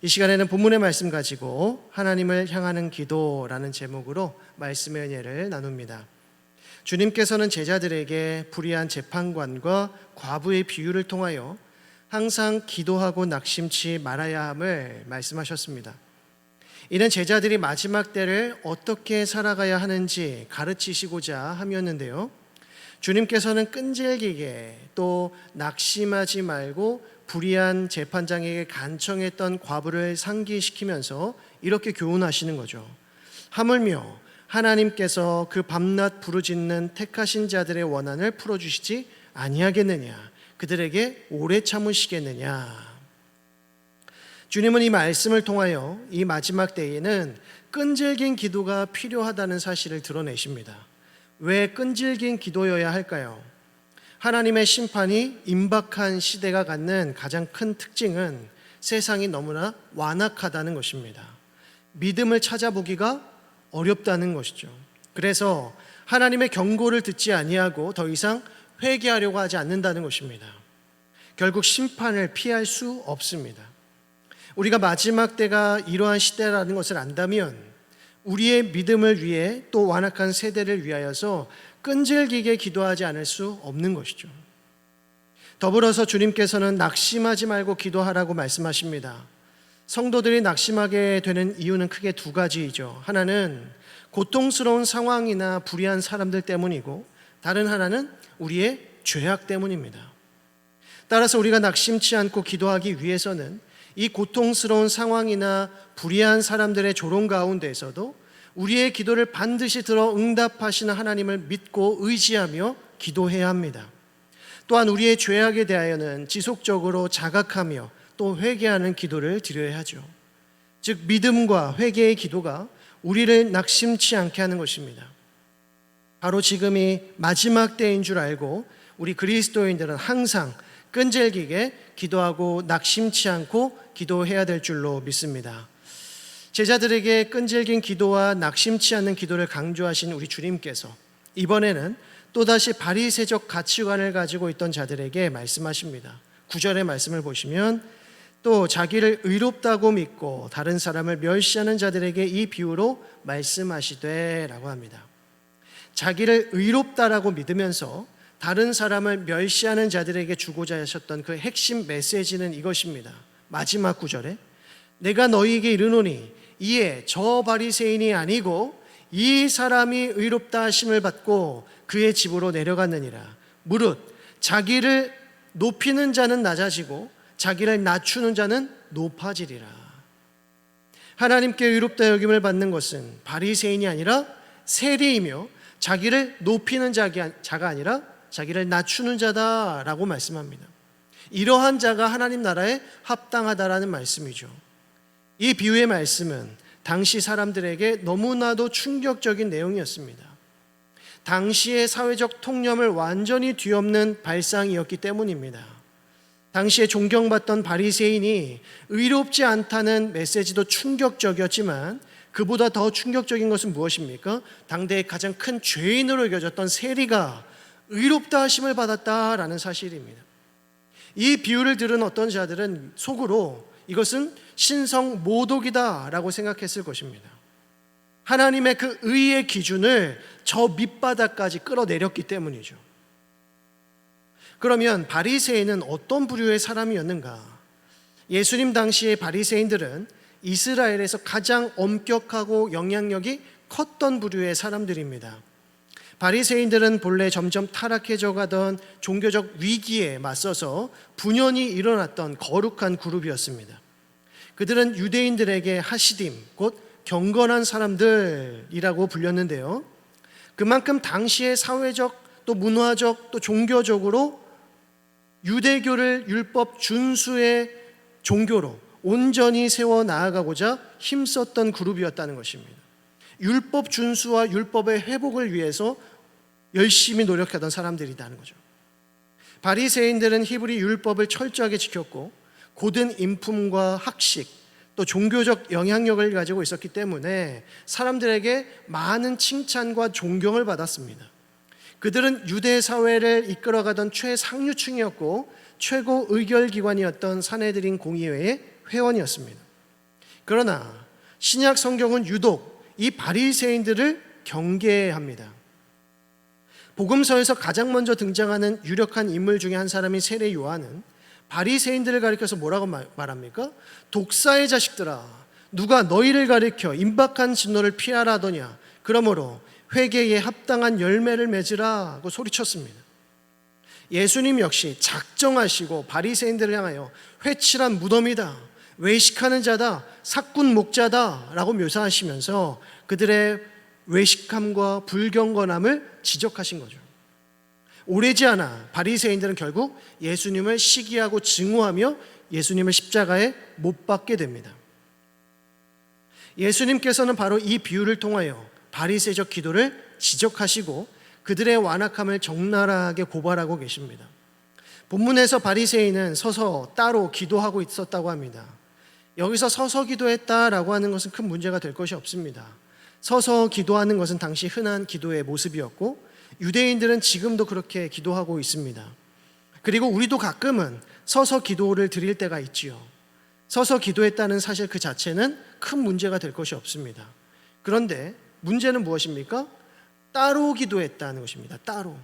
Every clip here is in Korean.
이 시간에는 본문의 말씀 가지고 하나님을 향하는 기도라는 제목으로 말씀의 은혜를 나눕니다. 주님께서는 제자들에게 불의한 재판관과 과부의 비유를 통하여 항상 기도하고 낙심치 말아야 함을 말씀하셨습니다. 이는 제자들이 마지막 때를 어떻게 살아가야 하는지 가르치시고자 함이었는데요. 주님께서는 끈질기게 또 낙심하지 말고 불의한 재판장에게 간청했던 과부를 상기시키면서 이렇게 교훈하시는 거죠. 하물며 하나님께서 그 밤낮 부르짖는 택하신 자들의 원한을 풀어주시지 아니하겠느냐? 그들에게 오래 참으시겠느냐? 주님은 이 말씀을 통하여 이 마지막 때에는 끈질긴 기도가 필요하다는 사실을 드러내십니다. 왜 끈질긴 기도여야 할까요? 하나님의 심판이 임박한 시대가 갖는 가장 큰 특징은 세상이 너무나 완악하다는 것입니다. 믿음을 찾아보기가 어렵다는 것이죠. 그래서 하나님의 경고를 듣지 아니하고 더 이상 회개하려고 하지 않는다는 것입니다. 결국 심판을 피할 수 없습니다. 우리가 마지막 때가 이러한 시대라는 것을 안다면 우리의 믿음을 위해 또 완악한 세대를 위하여서 끈질기게 기도하지 않을 수 없는 것이죠. 더불어서 주님께서는 낙심하지 말고 기도하라고 말씀하십니다. 성도들이 낙심하게 되는 이유는 크게 두 가지이죠. 하나는 고통스러운 상황이나 불의한 사람들 때문이고 다른 하나는 우리의 죄악 때문입니다. 따라서 우리가 낙심치 않고 기도하기 위해서는 이 고통스러운 상황이나 불의한 사람들의 조롱 가운데에서도 우리의 기도를 반드시 들어 응답하시는 하나님을 믿고 의지하며 기도해야 합니다. 또한 우리의 죄악에 대하여는 지속적으로 자각하며 또 회개하는 기도를 드려야 하죠. 즉 믿음과 회개의 기도가 우리를 낙심치 않게 하는 것입니다. 바로 지금이 마지막 때인 줄 알고 우리 그리스도인들은 항상 끈질기게 기도하고 낙심치 않고 기도해야 될 줄로 믿습니다. 제자들에게 끈질긴 기도와 낙심치 않는 기도를 강조하신 우리 주님께서 이번에는 또다시 바리새적 가치관을 가지고 있던 자들에게 말씀하십니다. 구절의 말씀을 보시면 또 자기를 의롭다고 믿고 다른 사람을 멸시하는 자들에게 이 비유로 말씀하시되라고 합니다. 자기를 의롭다라고 믿으면서 다른 사람을 멸시하는 자들에게 주고자 하셨던 그 핵심 메시지는 이것입니다. 마지막 구절에 내가 너희에게 이르노니 이에 저 바리새인이 아니고 이 사람이 의롭다 하심을 받고 그의 집으로 내려갔느니라. 무릇 자기를 높이는 자는 낮아지고 자기를 낮추는 자는 높아지리라. 하나님께 의롭다 여김을 받는 것은 바리새인이 아니라 세리이며 자기를 높이는 자가 아니라 자기를 낮추는 자다라고 말씀합니다. 이러한 자가 하나님 나라에 합당하다라는 말씀이죠. 이 비유의 말씀은 당시 사람들에게 너무나도 충격적인 내용이었습니다. 당시의 사회적 통념을 완전히 뒤엎는 발상이었기 때문입니다. 당시에 존경받던 바리새인이 의롭지 않다는 메시지도 충격적이었지만 그보다 더 충격적인 것은 무엇입니까? 당대의 가장 큰 죄인으로 여겨졌던 세리가 의롭다 하심을 받았다라는 사실입니다. 이 비유를 들은 어떤 자들은 속으로 이것은 신성 모독이다라고 생각했을 것입니다. 하나님의 그 의의 기준을 저 밑바닥까지 끌어내렸기 때문이죠. 그러면 바리새인은 어떤 부류의 사람이었는가? 예수님 당시의 바리새인들은 이스라엘에서 가장 엄격하고 영향력이 컸던 부류의 사람들입니다. 바리새인들은 본래 점점 타락해져 가던 종교적 위기에 맞서서 분연히 일어났던 거룩한 그룹이었습니다. 그들은 유대인들에게 하시딤, 곧 경건한 사람들이라고 불렸는데요. 그만큼 당시의 사회적 또 문화적 또 종교적으로 유대교를 율법 준수의 종교로 온전히 세워 나아가고자 힘썼던 그룹이었다는 것입니다. 율법 준수와 율법의 회복을 위해서 열심히 노력하던 사람들이라는 거죠. 바리새인들은 히브리 율법을 철저하게 지켰고 고든 인품과 학식 또 종교적 영향력을 가지고 있었기 때문에 사람들에게 많은 칭찬과 존경을 받았습니다. 그들은 유대 사회를 이끌어가던 최상류층이었고 최고 의결 기관이었던 사내들인 공의회의 회원이었습니다. 그러나 신약 성경은 유독 이 바리새인들을 경계합니다. 복음서에서 가장 먼저 등장하는 유력한 인물 중에 한 사람인 세례 요한은 바리새인들을 가리켜서 뭐라고 말- 말합니까? 독사의 자식들아 누가 너희를 가리켜 임박한 진노를 피하라 하더냐 그러므로 회개에 합당한 열매를 맺으라 하고 소리쳤습니다. 예수님 역시 작정하시고 바리새인들을 향하여 회칠한 무덤이다. 외식하는 자다. 사꾼 목자다 라고 묘사하시면서 그들의 외식함과 불경건함을 지적하신 거죠. 오래지 않아 바리새인들은 결국 예수님을 시기하고 증오하며 예수님을 십자가에 못 박게 됩니다. 예수님께서는 바로 이 비유를 통하여 바리새적 기도를 지적하시고 그들의 완악함을 적나라하게 고발하고 계십니다. 본문에서 바리새인은 서서 따로 기도하고 있었다고 합니다. 여기서 서서 기도했다라고 하는 것은 큰 문제가 될 것이 없습니다. 서서 기도하는 것은 당시 흔한 기도의 모습이었고 유대인들은 지금도 그렇게 기도하고 있습니다. 그리고 우리도 가끔은 서서 기도를 드릴 때가 있지요. 서서 기도했다는 사실 그 자체는 큰 문제가 될 것이 없습니다. 그런데 문제는 무엇입니까? 따로 기도했다는 것입니다. 따로.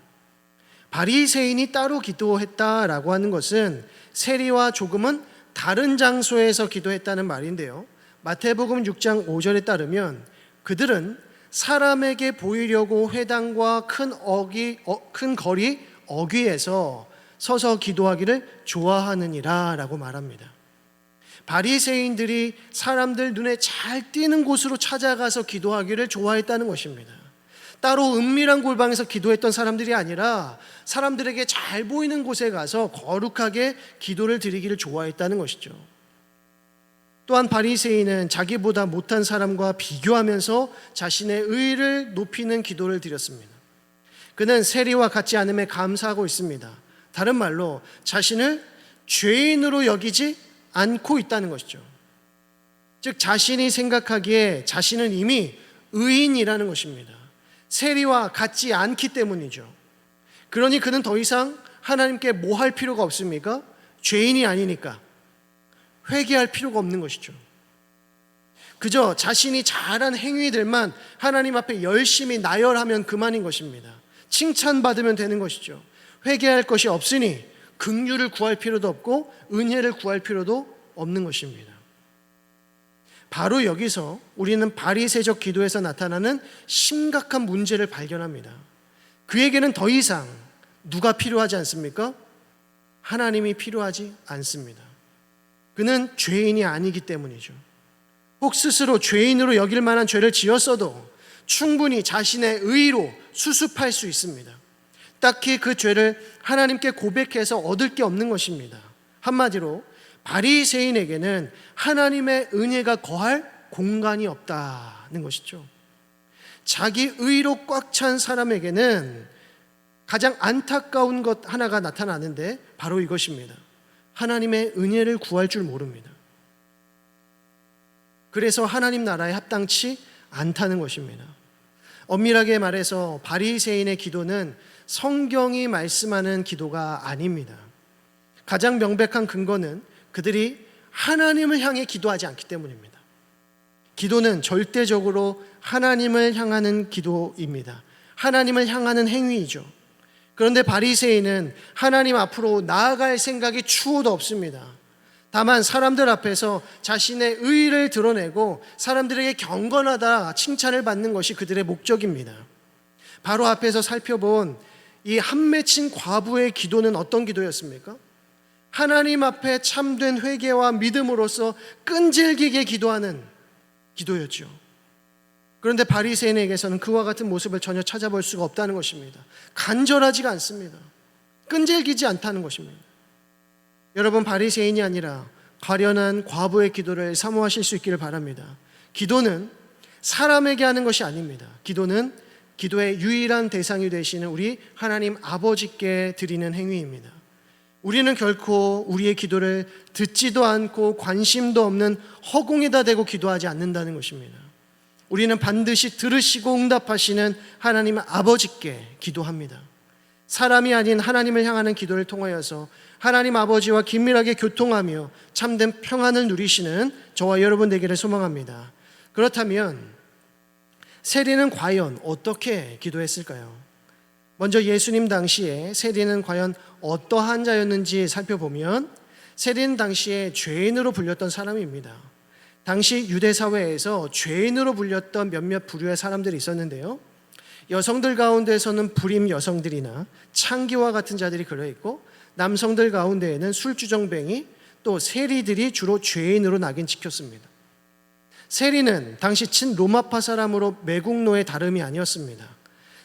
바리새인이 따로 기도했다라고 하는 것은 세리와 조금은 다른 장소에서 기도했다는 말인데요. 마태복음 6장 5절에 따르면 그들은 사람에게 보이려고 회당과 큰 어기 어, 큰 거리 어귀에서 서서 기도하기를 좋아하느니라라고 말합니다. 바리새인들이 사람들 눈에 잘 띄는 곳으로 찾아가서 기도하기를 좋아했다는 것입니다. 따로 은밀한 골방에서 기도했던 사람들이 아니라 사람들에게 잘 보이는 곳에 가서 거룩하게 기도를 드리기를 좋아했다는 것이죠. 또한 바리새인은 자기보다 못한 사람과 비교하면서 자신의 의를 높이는 기도를 드렸습니다. 그는 세리와 같지 않음에 감사하고 있습니다. 다른 말로 자신을 죄인으로 여기지 않고 있다는 것이죠. 즉 자신이 생각하기에 자신은 이미 의인이라는 것입니다. 세리와 같지 않기 때문이죠. 그러니 그는 더 이상 하나님께 뭐 할 필요가 없습니까? 죄인이 아니니까 회개할 필요가 없는 것이죠. 그저 자신이 잘한 행위들만 하나님 앞에 열심히 나열하면 그만인 것입니다. 칭찬받으면 되는 것이죠. 회개할 것이 없으니 긍휼을 구할 필요도 없고 은혜를 구할 필요도 없는 것입니다. 바로 여기서 우리는 바리새적 기도에서 나타나는 심각한 문제를 발견합니다. 그에게는 더 이상 누가 필요하지 않습니까? 하나님이 필요하지 않습니다. 그는 죄인이 아니기 때문이죠. 혹 스스로 죄인으로 여길 만한 죄를 지었어도 충분히 자신의 의로 수습할 수 있습니다. 딱히 그 죄를 하나님께 고백해서 얻을 게 없는 것입니다. 한마디로 바리새인에게는 하나님의 은혜가 거할 공간이 없다는 것이죠. 자기 의로 꽉 찬 사람에게는 가장 안타까운 것 하나가 나타나는데 바로 이것입니다. 하나님의 은혜를 구할 줄 모릅니다. 그래서 하나님 나라에 합당치 않다는 것입니다. 엄밀하게 말해서 바리새인의 기도는 성경이 말씀하는 기도가 아닙니다. 가장 명백한 근거는 그들이 하나님을 향해 기도하지 않기 때문입니다. 기도는 절대적으로 하나님을 향하는 기도입니다. 하나님을 향하는 행위이죠. 그런데 바리새인은 하나님 앞으로 나아갈 생각이 추호도 없습니다. 다만 사람들 앞에서 자신의 의를 드러내고 사람들에게 경건하다 칭찬을 받는 것이 그들의 목적입니다. 바로 앞에서 살펴본 이 한 맺힌 과부의 기도는 어떤 기도였습니까? 하나님 앞에 참된 회개와 믿음으로써 끈질기게 기도하는 기도였죠. 그런데 바리새인에게서는 그와 같은 모습을 전혀 찾아볼 수가 없다는 것입니다. 간절하지가 않습니다. 끈질기지 않다는 것입니다. 여러분 바리새인이 아니라 가련한 과부의 기도를 사모하실 수 있기를 바랍니다. 기도는 사람에게 하는 것이 아닙니다. 기도는 기도의 유일한 대상이 되시는 우리 하나님 아버지께 드리는 행위입니다. 우리는 결코 우리의 기도를 듣지도 않고 관심도 없는 허공에다 대고 기도하지 않는다는 것입니다. 우리는 반드시 들으시고 응답하시는 하나님 아버지께 기도합니다. 사람이 아닌 하나님을 향하는 기도를 통하여서 하나님 아버지와 긴밀하게 교통하며 참된 평안을 누리시는 저와 여러분 되기를 소망합니다. 그렇다면 세리는 과연 어떻게 기도했을까요? 먼저 예수님 당시에 세리는 과연 어떠한 자였는지 살펴보면 세리는 당시에 죄인으로 불렸던 사람입니다. 당시 유대 사회에서 죄인으로 불렸던 몇몇 부류의 사람들이 있었는데요. 여성들 가운데서는 불임 여성들이나 창기와 같은 자들이 걸려 있고 남성들 가운데에는 술주정뱅이 또 세리들이 주로 죄인으로 낙인 찍혔습니다. 세리는 당시 친 로마파 사람으로 매국노의 다름이 아니었습니다.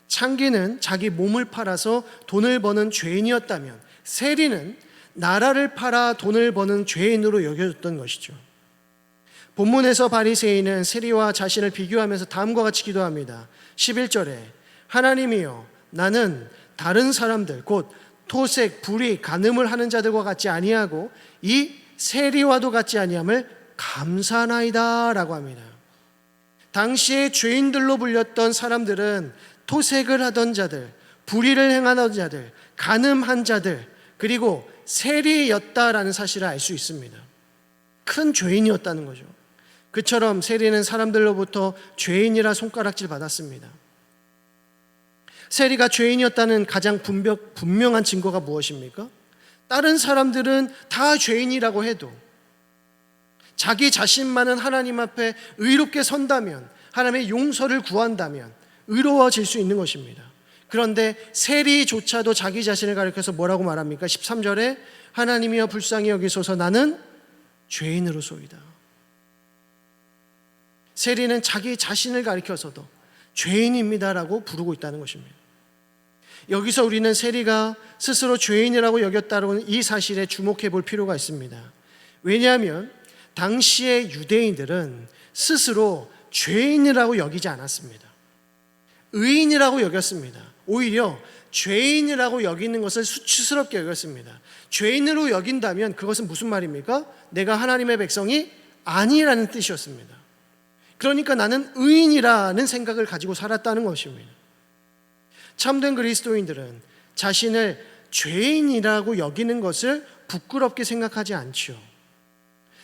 창기는 자기 몸을 팔아서 돈을 버는 죄인이었다면 세리는 나라를 팔아 돈을 버는 죄인으로 여겨졌던 것이죠. 본문에서 바리새인은 세리와 자신을 비교하면서 다음과 같이 기도합니다. 11절에 하나님이여 나는 다른 사람들 곧 토색, 불의, 간음을 하는 자들과 같지 아니하고 이 세리와도 같지 아니함을 감사나이다라고 합니다. 당시에 죄인들로 불렸던 사람들은 토색을 하던 자들, 불의를 행하던 자들, 간음한 자들, 그리고 세리였다라는 사실을 알 수 있습니다. 큰 죄인이었다는 거죠. 그처럼 세리는 사람들로부터 죄인이라 손가락질 받았습니다. 세리가 죄인이었다는 가장 분명, 분명한 증거가 무엇입니까? 다른 사람들은 다 죄인이라고 해도 자기 자신만은 하나님 앞에 의롭게 선다면 하나님의 용서를 구한다면 의로워질 수 있는 것입니다. 그런데 세리조차도 자기 자신을 가리켜서 뭐라고 말합니까? 13절에 하나님이여 불쌍히 여기소서 나는 죄인으로소이다. 세리는 자기 자신을 가리켜서도 죄인입니다라고 부르고 있다는 것입니다. 여기서 우리는 세리가 스스로 죄인이라고 여겼다는 이 사실에 주목해 볼 필요가 있습니다. 왜냐하면 당시의 유대인들은 스스로 죄인이라고 여기지 않았습니다. 의인이라고 여겼습니다. 오히려 죄인이라고 여기는 것을 수치스럽게 여겼습니다. 죄인으로 여긴다면 그것은 무슨 말입니까? 내가 하나님의 백성이 아니라는 뜻이었습니다. 그러니까 나는 의인이라는 생각을 가지고 살았다는 것입니다. 참된 그리스도인들은 자신을 죄인이라고 여기는 것을 부끄럽게 생각하지 않죠.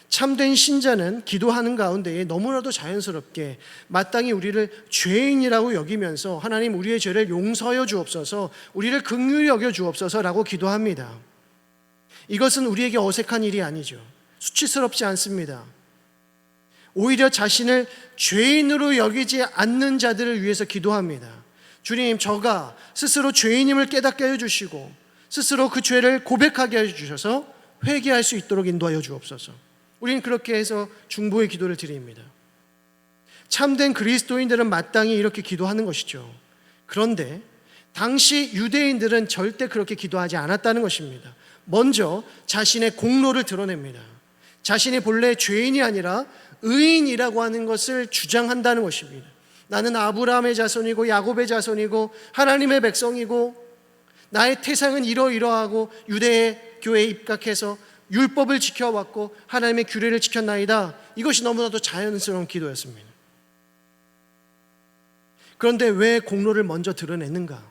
참된 신자는 기도하는 가운데에 너무나도 자연스럽게 마땅히 우리를 죄인이라고 여기면서 하나님 우리의 죄를 용서하여 주옵소서, 우리를 극률히 여겨 주옵소서라고 기도합니다. 이것은 우리에게 어색한 일이 아니죠. 수치스럽지 않습니다. 오히려 자신을 죄인으로 여기지 않는 자들을 위해서 기도합니다. 주님, 저가 스스로 죄인임을 깨닫게 해주시고 스스로 그 죄를 고백하게 해주셔서 회개할 수 있도록 인도하여 주옵소서. 우리는 그렇게 해서 중보의 기도를 드립니다. 참된 그리스도인들은 마땅히 이렇게 기도하는 것이죠. 그런데 당시 유대인들은 절대 그렇게 기도하지 않았다는 것입니다. 먼저 자신의 공로를 드러냅니다. 자신이 본래 죄인이 아니라 의인이라고 하는 것을 주장한다는 것입니다. 나는 아브라함의 자손이고 야곱의 자손이고 하나님의 백성이고 나의 태상은 이러이러하고 유대 교회에 입각해서 율법을 지켜왔고 하나님의 규례를 지켰나이다. 이것이 너무나도 자연스러운 기도였습니다. 그런데 왜 공로를 먼저 드러냈는가?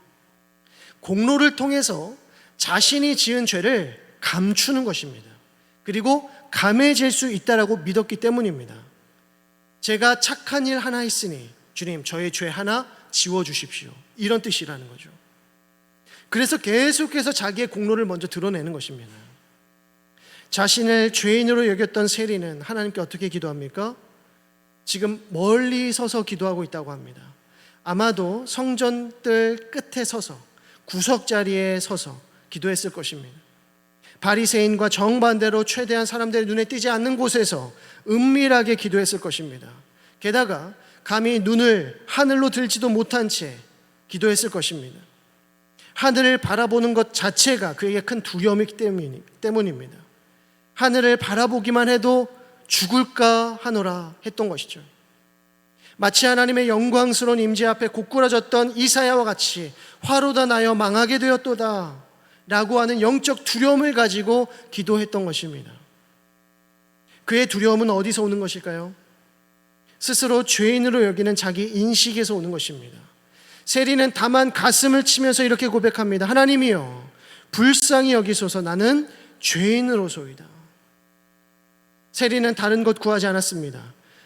공로를 통해서 자신이 지은 죄를 감추는 것입니다. 그리고 감해질 수 있다라고 믿었기 때문입니다. 제가 착한 일 하나 했으니 주님 저의 죄 하나 지워 주십시오. 이런 뜻이라는 거죠. 그래서 계속해서 자기의 공로를 먼저 드러내는 것입니다. 자신을 죄인으로 여겼던 세리는 하나님께 어떻게 기도합니까? 지금 멀리 서서 기도하고 있다고 합니다. 아마도 성전들 끝에 서서 구석 자리에 서서 기도했을 것입니다. 바리새인과 정반대로 최대한 사람들의 눈에 띄지 않는 곳에서 은밀하게 기도했을 것입니다. 게다가 감히 눈을 하늘로 들지도 못한 채 기도했을 것입니다. 하늘을 바라보는 것 자체가 그에게 큰 두려움이기 때문입니다. 하늘을 바라보기만 해도 죽을까 하노라 했던 것이죠. 마치 하나님의 영광스러운 임재 앞에 고꾸라졌던 이사야와 같이 화로다 나여 망하게 되었도다 라고 하는 영적 두려움을 가지고 기도했던 것입니다. 그의 두려움은 어디서 오는 것일까요? 스스로 죄인으로 여기는 자기 인식에서 오는 것입니다. 세리는 다만 가슴을 치면서 이렇게 고백합니다. 하나님이여, 불쌍히 여기소서 나는 죄인으로소이다. 세리는 다른 것 구하지 않았습니다.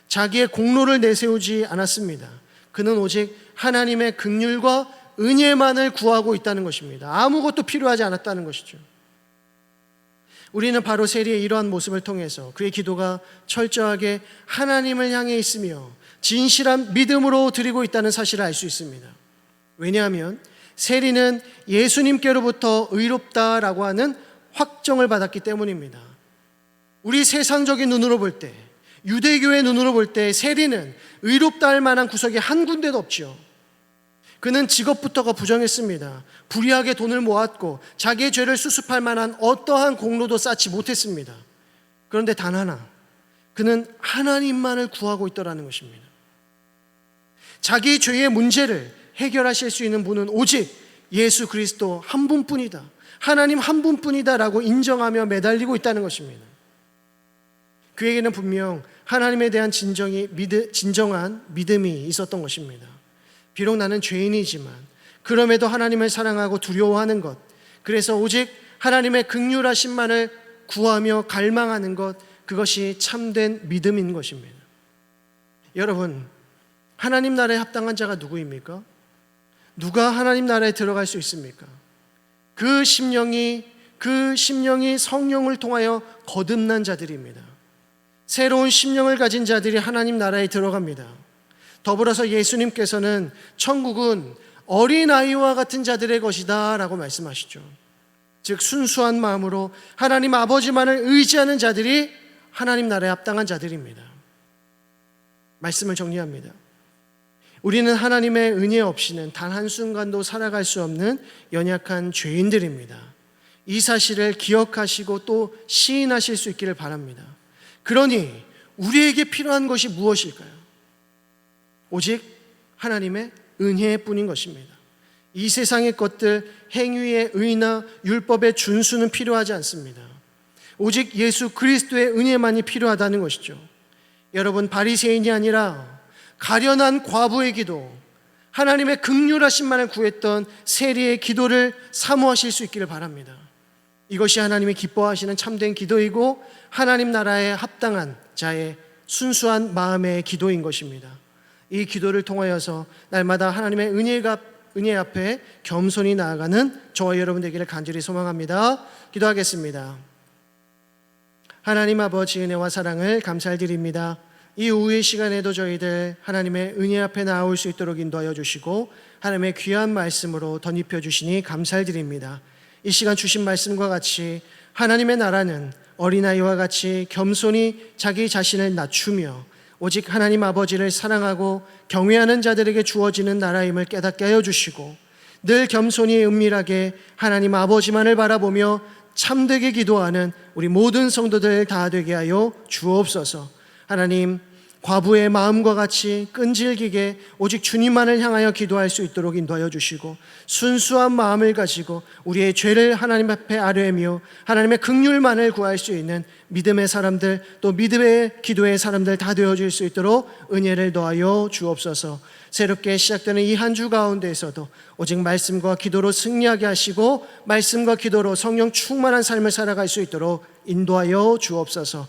자기의 공로를 내세우지 않았습니다. 그는 오직 하나님의 극률과 은혜만을 구하고 있다는 것입니다. 아무것도 필요하지 않았다는 것이죠. 우리는 바로 세리의 이러한 모습을 통해서 그의 기도가 철저하게 하나님을 향해 있으며 진실한 믿음으로 드리고 있다는 사실을 알 수 있습니다. 왜냐하면 세리는 예수님께로부터 의롭다라고 하는 확정을 받았기 때문입니다. 우리 세상적인 눈으로 볼 때, 유대교의 눈으로 볼 때 세리는 의롭다 할 만한 구석이 한 군데도 없지요. 그는 직업부터가 부정했습니다. 불의하게 돈을 모았고 자기의 죄를 수습할 만한 어떠한 공로도 쌓지 못했습니다. 그런데 단 하나, 그는 하나님만을 구하고 있더라는 것입니다. 자기 죄의 문제를 해결하실 수 있는 분은 오직 예수 그리스도 한 분뿐이다. 하나님 한 분뿐이다라고 인정하며 매달리고 있다는 것입니다. 그에게는 분명 하나님에 대한 진정이 믿, 진정한 믿음이 있었던 것입니다. 비록 나는 죄인이지만 그럼에도 하나님을 사랑하고 두려워하는 것, 그래서 오직 하나님의 극률하심만을 구하며 갈망하는 것, 그것이 참된 믿음인 것입니다. 여러분, 하나님 나라에 합당한 자가 누구입니까? 누가 하나님 나라에 들어갈 수 있습니까? 그 심령이 그 심령이 성령을 통하여 거듭난 자들입니다. 새로운 심령을 가진 자들이 하나님 나라에 들어갑니다. 더불어서 예수님께서는 천국은 어린아이와 같은 자들의 것이다 라고 말씀하시죠. 즉 순수한 마음으로 하나님 아버지만을 의지하는 자들이 하나님 나라에 합당한 자들입니다. 말씀을 정리합니다. 우리는 하나님의 은혜 없이는 단 한순간도 살아갈 수 없는 연약한 죄인들입니다. 이 사실을 기억하시고 또 시인하실 수 있기를 바랍니다. 그러니 우리에게 필요한 것이 무엇일까요? 오직 하나님의 은혜뿐인 것입니다. 이 세상의 것들, 행위의 의나 율법의 준수는 필요하지 않습니다. 오직 예수 그리스도의 은혜만이 필요하다는 것이죠. 여러분 바리새인이 아니라 가련한 과부의 기도, 하나님의 극률하신만을 구했던 세리의 기도를 사모하실 수 있기를 바랍니다. 이것이 하나님이 기뻐하시는 참된 기도이고 하나님 나라에 합당한 자의 순수한 마음의 기도인 것입니다. 이 기도를 통하여서 날마다 하나님의 은혜가 은혜 앞에 겸손히 나아가는 저와 여러분 되기를 간절히 소망합니다. 기도하겠습니다. 하나님 아버지 은혜와 사랑을 감사드립니다. 이 오후의 시간에도 저희들 하나님의 은혜 앞에 나올 수 있도록 인도하여 주시고 하나님의 귀한 말씀으로 덧입혀 주시니 감사드립니다. 이 시간 주신 말씀과 같이 하나님의 나라는 어린아이와 같이 겸손히 자기 자신을 낮추며 오직 하나님 아버지를 사랑하고 경외하는 자들에게 주어지는 나라임을 깨닫게 하여 주시고 늘 겸손히 은밀하게 하나님 아버지만을 바라보며 참되게 기도하는 우리 모든 성도들 다 되게 하여 주옵소서. 하나님 과부의 마음과 같이 끈질기게 오직 주님만을 향하여 기도할 수 있도록 인도하여 주시고 순수한 마음을 가지고 우리의 죄를 하나님 앞에 아뢰며 하나님의 극률만을 구할 수 있는 믿음의 사람들 또 믿음의 기도의 사람들 다 되어질 수 있도록 은혜를 더하여 주옵소서. 새롭게 시작되는 이 한 주 가운데에서도 오직 말씀과 기도로 승리하게 하시고 말씀과 기도로 성령 충만한 삶을 살아갈 수 있도록 인도하여 주옵소서